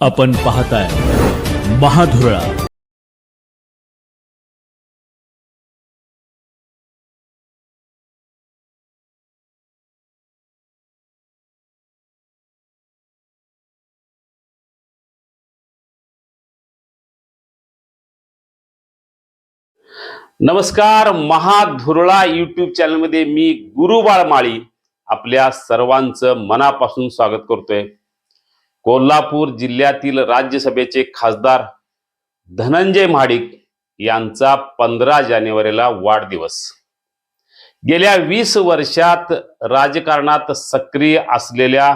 आपण पाहताय महाधुरळा. नमस्कार महाधुरळा युट्यूब चॅनलमध्ये मी गुरुबाळ माळी आपल्या सर्वांचं मनापासून स्वागत करतोय. कोल्हापूर जिल्ह्यातील राज्यसभेचे खासदार धनंजय महाडिक यांचा पंधरा जानेवारीला वाढदिवस. गेल्या वीस वर्षात राजकारणात सक्रिय असलेल्या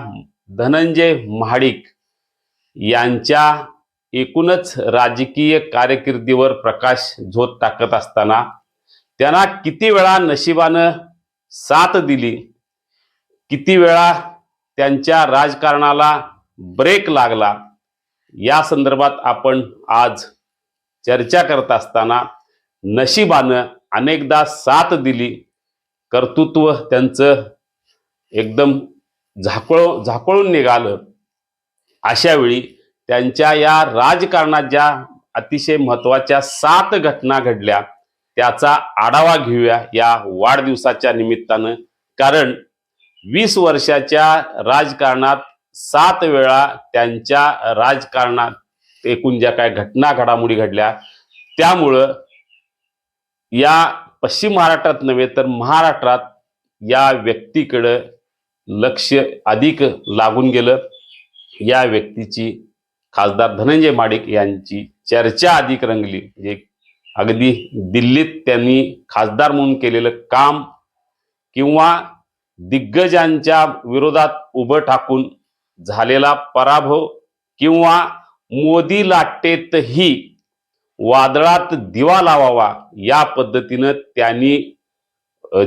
धनंजय महाडिक यांच्या एकूणच राजकीय कारकिर्दीवर प्रकाश झोत टाकत असताना त्यांना किती वेळा नशिबानं साथ दिली किती वेळा त्यांच्या राजकारणाला ब्रेक लागला. या संदर्भात आपण आज चर्चा करत असताना नशिबानं अनेकदा साथ दिली. कर्तृत्व त्यांचं एकदम झाकळ झाकळून निघालं. अशा वेळी त्यांच्या या राजकारणात ज्या अतिशय महत्त्वाच्या सात घटना घडल्या त्याचा आढावा घेऊया या वाढदिवसाच्या निमित्तानं. कारण वीस वर्षाच्या राजकारणात सात वेळा त्यांच्या राजकारणात एकूण ज्या काय घटना घडामोडी घडल्या त्यामुळं या पश्चिम महाराष्ट्रात नव्हे तर महाराष्ट्रात या व्यक्तीकडं लक्ष अधिक लागून गेलं. या व्यक्तीची खासदार धनंजय माडिक यांची चर्चा अधिक रंगली. म्हणजे अगदी दिल्लीत त्यांनी खासदार म्हणून केलेलं काम किंवा दिग्गजांच्या विरोधात उभं टाकून झालेला पराभव किंवा मोदी लाटेतही वादळात दिवा लावावा या पद्धतीनं त्यांनी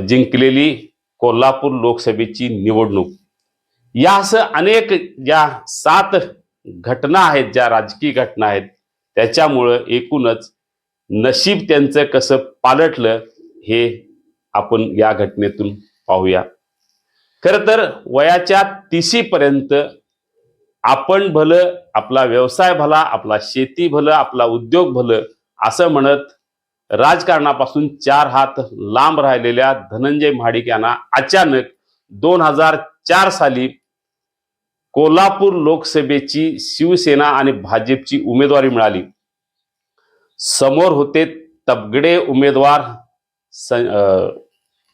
जिंकलेली कोल्हापूर लोकसभेची निवडणूक. या असं अनेक ज्या सात घटना आहेत ज्या राजकीय घटना आहेत त्याच्यामुळं एकूणच नशीब त्यांचं कसं पालटलं हे आपण या घटनेतून पाहूया. खरं तर वयाच्या तिशीपर्यंत आपण भलं आपला व्यवसाय भला आपला शेती भलं आपला उद्योग भलं असं म्हणत राजकारणापासून चार हात लांब राहिलेल्या धनंजय महाडिक यांना अचानक दोन हजार चार साली कोल्हापूर लोकसभेची शिवसेना आणि भाजपची उमेदवारी मिळाली. समोर होते तबगडे उमेदवार स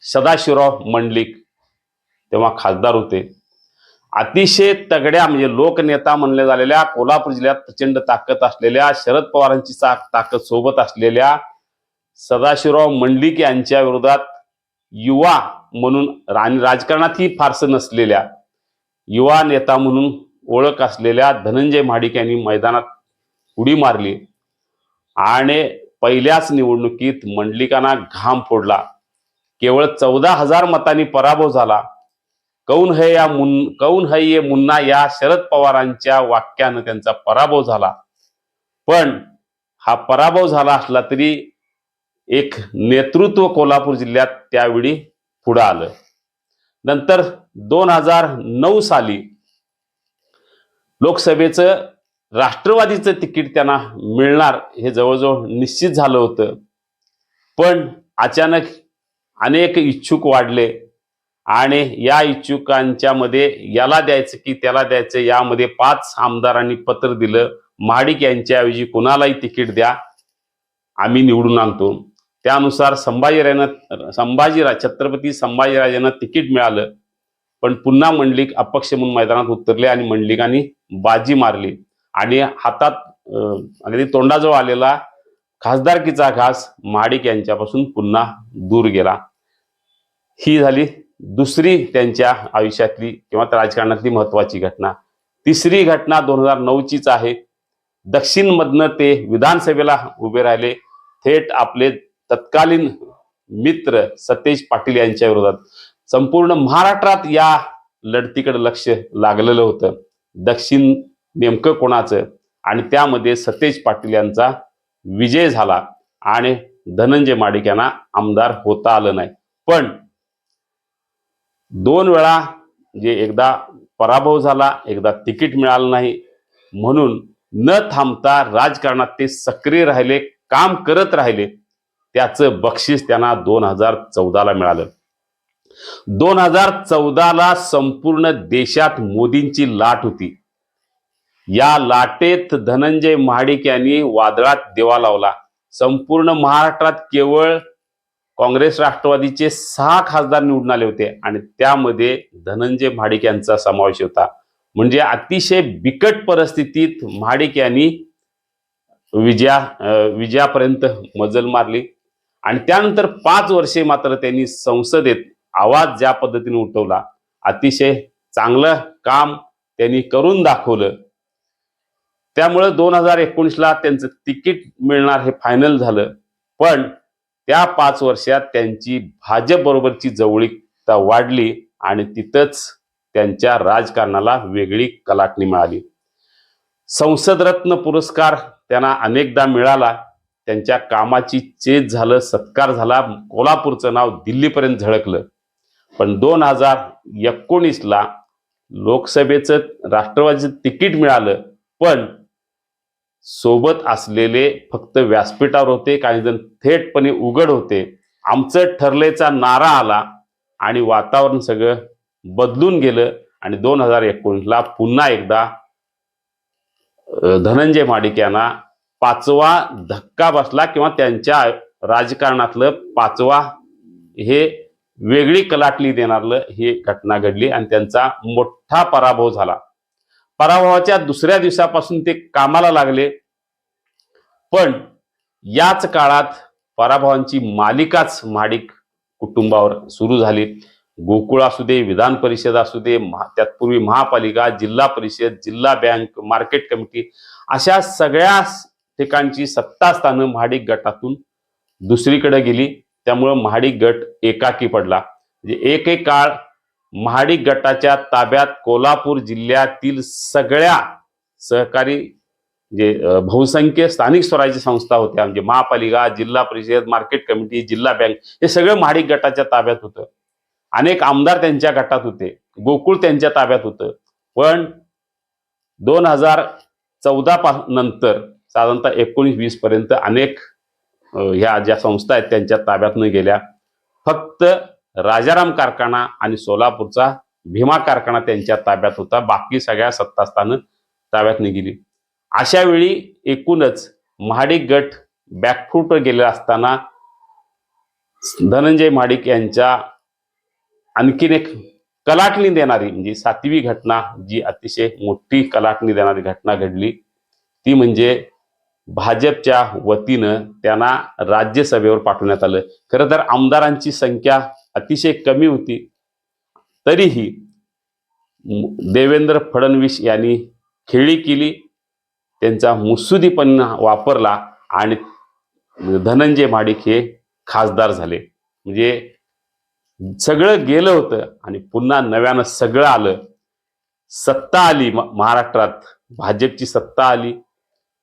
सदाशिवराव मंडलिक. तेव्हा खासदार होते. अतिशय तगड्या म्हणजे लोकनेता म्हणले झालेल्या कोल्हापूर जिल्ह्यात प्रचंड ताकद असलेल्या शरद पवारांची ताकद सोबत असलेल्या सदाशिवराव मंडलिक यांच्या विरोधात युवा म्हणून राजकारणातही फारसं नसलेल्या युवा नेता म्हणून ओळख असलेल्या धनंजय महाडिक यांनी मैदानात उडी मारली. आणि पहिल्याच निवडणुकीत मंडलिकांना घाम फोडला. केवळ चौदा हजार मतांनी पराभव झाला. कौन है या मुन कौन है ये मुन्ना या शरद पवारांच्या वाक्यानं त्यांचा पराभव झाला? पण हा पराभव झाला असला तरी एक नेतृत्व कोल्हापूर जिल्ह्यात त्यावेळी पुढं आलं. नंतर दोन हजार नऊ साली लोकसभेचं राष्ट्रवादीचं तिकीट त्यांना मिळणार हे जवळजवळ निश्चित झालं होतं. पण अचानक अनेक इच्छुक वाढले. आणि या इच्छुकांच्या मध्ये याला द्यायचं की त्याला द्यायचं यामध्ये पाच आमदारांनी पत्र दिलं. महाडिक यांच्याऐवजी कुणालाही तिकीट द्या. आम्ही निवडून आणतो. त्यानुसार संभाजीराजांना संभाजीराज छत्रपती संभाजीराजांना तिकीट मिळालं. पण पुन्हा मंडलिक अपक्ष म्हणून मैदानात उतरले आणि मंडलिकांनी बाजी मारली. आणि हातात अगदी तोंडाजवळ आलेला खासदारकीचा घास महाडिक यांच्यापासून पुन्हा दूर गेला. ही झाली दुसरी त्यांच्या आयुष्यातली किंवा राजकारणातली महत्वाची घटना. तिसरी घटना दोन हजार नऊचीच आहे. दक्षिणमधनं ते विधानसभेला उभे राहिले. थेट आपले तत्कालीन मित्र सतेज पाटील यांच्या विरोधात. संपूर्ण महाराष्ट्रात या लढतीकडे लक्ष लागलेलं होतं. दक्षिण नेमकं कोणाचं? आणि त्यामध्ये सतेज पाटील यांचा विजय झाला आणि धनंजय माडिक यांना आमदार होता आलं नाही. पण दोन वेळा जे एकदा पराभव झाला एकदा तिकीट मिळालं नाही. म्हणून न थांबता राजकारणात ते सक्रिय राहिले काम करत राहिले. त्याचं बक्षीस त्यांना दोन हजार चौदाला मिळालं. दोन हजार चौदाला संपूर्ण देशात मोदींची लाट होती. या लाटेत धनंजय महाडिक यांनी वादळात देवा लावला. संपूर्ण महाराष्ट्रात केवळ काँग्रेस राष्ट्रवादीचे सहा खासदार निवडून आले होते आणि त्यामध्ये धनंजय महाडिक यांचा समावेश होता. म्हणजे अतिशय बिकट परिस्थितीत महाडिक यांनी विजया विजयापर्यंत मजल मारली. आणि त्यानंतर पाच वर्षे मात्र त्यांनी संसदेत आवाज ज्या पद्धतीने उठवला अतिशय चांगलं काम त्यांनी करून दाखवलं. त्यामुळं दोन हजार एकोणीसला त्यांचं तिकीट मिळणार हे फायनल झालं. पण त्या पाच वर्षात त्यांची भाजप बरोबरची जवळीकता वाढली आणि तिथंच त्यांच्या राजकारणाला वेगळी कलाटणी मिळाली. संसदरत्न पुरस्कार त्यांना अनेकदा मिळाला. त्यांच्या कामाची चेत झालं सत्कार झाला कोल्हापूरचं नाव दिल्लीपर्यंत झळकलं. पण दोन हजार एकोणीसला लोकसभेचं राष्ट्रवादीचं तिकीट मिळालं. पण सोबत असलेले फक्त व्यासपीठावर होते काही जण थेटपणे उघड होते. आमचं ठरलेचा नारा आला आणि वातावरण सगळं बदलून गेलं आणि दोन हजार एकोणीसला पुन्हा एकदा धनंजय माडिक यांना पाचवा धक्का बसला किंवा त्यांच्या राजकारणातलं पाचवा हे वेगळी कलाटली देणारलं ही घटना घडली आणि त्यांचा मोठा पराभव झाला. पराभवाच्या दुसऱ्या दिवसापासून ते कामाला लागले. पण याच काळात पराभवांची मालिकाच माडिक कुटुंबावर सुरू झाली. गोकुळ असू दे विधान परिषद असू दे महा- त्यातपूर्वी महापालिका जिल्हा परिषद जिल्हा बँक मार्केट कमिटी अशा सगळ्या ठिकाणची सत्तास्थानं महाडिक गटातून दुसरीकडे गेली. त्यामुळं महाडिक गट एकाकी पडला. म्हणजे एक एक काळ महाडिक गटाच्या ताब्यात कोल्हापूर जिल्ह्यातील सगळ्या सहकारी म्हणजे, जे बहुसंख्य स्थानिक स्वराज्य संस्था होत्या. म्हणजे महापालिका जिल्हा परिषद मार्केट कमिटी जिल्हा बँक हे सगळं महाडिक गटाच्या ताब्यात होतं. अनेक आमदार त्यांच्या गटात होते. गोकुळ त्यांच्या ताब्यात होतं. पण दोन हजार चौदा पा नंतर साधारणतः एकोणीस वीस पर्यंत अनेक ह्या ज्या संस्था आहेत त्यांच्या ताब्यात न गेल्या फक्त राजाराम कारखाना आणि सोलापूरचा भीमा कारखाना त्यांच्या ताब्यात होता. बाकी सगळ्या सत्तास्थानं ताब्यात निघाली. अशा वेळी एकूणच महाडिक गट बॅकफूटवर गेले असताना धनंजय महाडिक यांच्या आणखीन एक कलाटणी देणारी म्हणजे सातवी घटना जी अतिशय मोठी कलाटणी देणारी घटना घडली. ती म्हणजे भाजपच्या वतीनं त्यांना राज्यसभेवर पाठवण्यात आलं. खरं तर आमदारांची संख्या अतिशय कमी होती. तरीही देवेंद्र फडणवीस यांनी खेळी केली. त्यांचा मुत्सुदीपणा वापरला आणि धनंजय माडिक हे खासदार झाले. म्हणजे सगळं गेलं होतं आणि पुन्हा नव्यानं सगळं आलं. सत्ता आली म- महाराष्ट्रात. भाजपची सत्ता आली.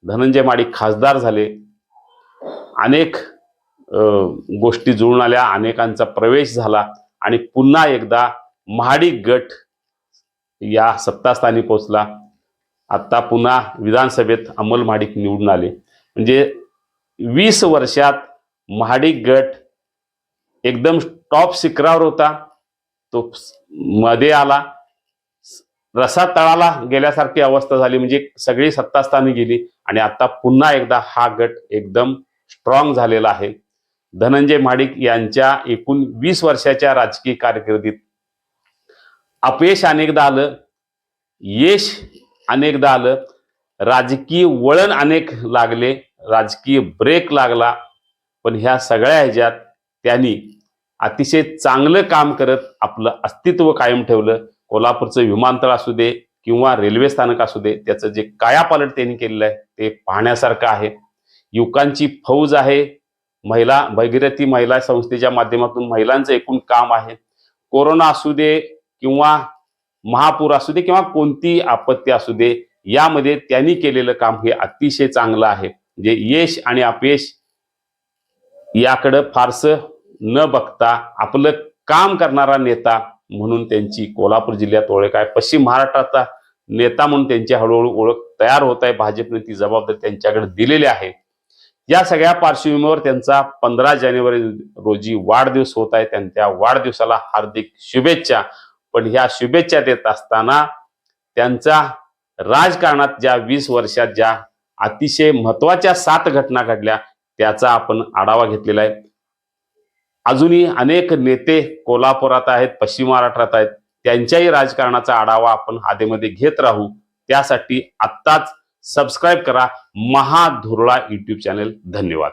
धनंजय माडिक खासदार झाले. अनेक गोष्टी जुळून आल्या अनेकांचा प्रवेश झाला आणि पुन्हा एकदा महाडी गट या सत्तास्थानी पोचला आत्ता पुन्हा विधानसभेत अंमल महाडिक निवडून आले. म्हणजे वीस वर्षात महाडिक गट एकदम टॉप शिखरावर होता. तो मध्ये आला. रसा तळाला गेल्यासारखी अवस्था झाली. म्हणजे सगळी सत्तास्थानी गेली आणि आता पुन्हा एकदा हा गट एकदम स्ट्रॉंग झालेला आहे. धनंजय महाडिक यांच्या एकूण वीस वर्षाच्या राजकीय कारकिर्दीत अपयश अनेकदा आलं यश अनेकदा आलं राजकीय वळण अनेक लागले राजकीय ब्रेक लागला. पण ह्या सगळ्या ह्याच्यात त्यांनी अतिशय चांगलं काम करत आपलं अस्तित्व कायम ठेवलं. कोल्हापूरचं विमानतळ असू दे किंवा रेल्वे स्थानक असू दे त्याचं जे कायापालट त्यांनी केलेलं आहे ते पाहण्यासारखं आहे. युवकांची फौज आहे महिला भगीरथी महिला संस्थेच्या माध्यमातून महिलांचं एकूण काम आहे. कोरोना असू दे किंवा महापूर असू दे किंवा कोणती आपत्ती असू दे यामध्ये त्यांनी केलेलं काम हे अतिशय चांगलं आहे. जे यश आणि अपयश याकडं फारसं न बघता आपलं काम करणारा नेता म्हणून त्यांची कोल्हापूर जिल्ह्यात ओळख आहे. पश्चिम महाराष्ट्राचा नेता म्हणून त्यांची हळूहळू ओळख तयार होत आहे. भाजपने ती जबाबदारी त्यांच्याकडे दिलेली आहे. या सगळ्या पार्श्वभूमीवर त्यांचा पंधरा जानेवारी रोजी वाढदिवस होत आहे त्यांच्या वाढदिवसाला हार्दिक शुभेच्छा. पण ह्या शुभेच्छा देत असताना त्यांचा राजकारणात ज्या वीस वर्षात ज्या अतिशय महत्त्वाच्या सात घटना घडल्या त्याचा आपण आढावा घेतलेला आहे. अजूनही अनेक नेते कोल्हापुरात आहेत पश्चिम महाराष्ट्रात आहेत. त्यांच्याही राजकारणाचा आढावा आपण आधेमध्ये घेत राहू. त्यासाठी आत्ताच सबस्क्राईब करा. महाधुरळा युट्यूब चॅनेल धन्यवाद.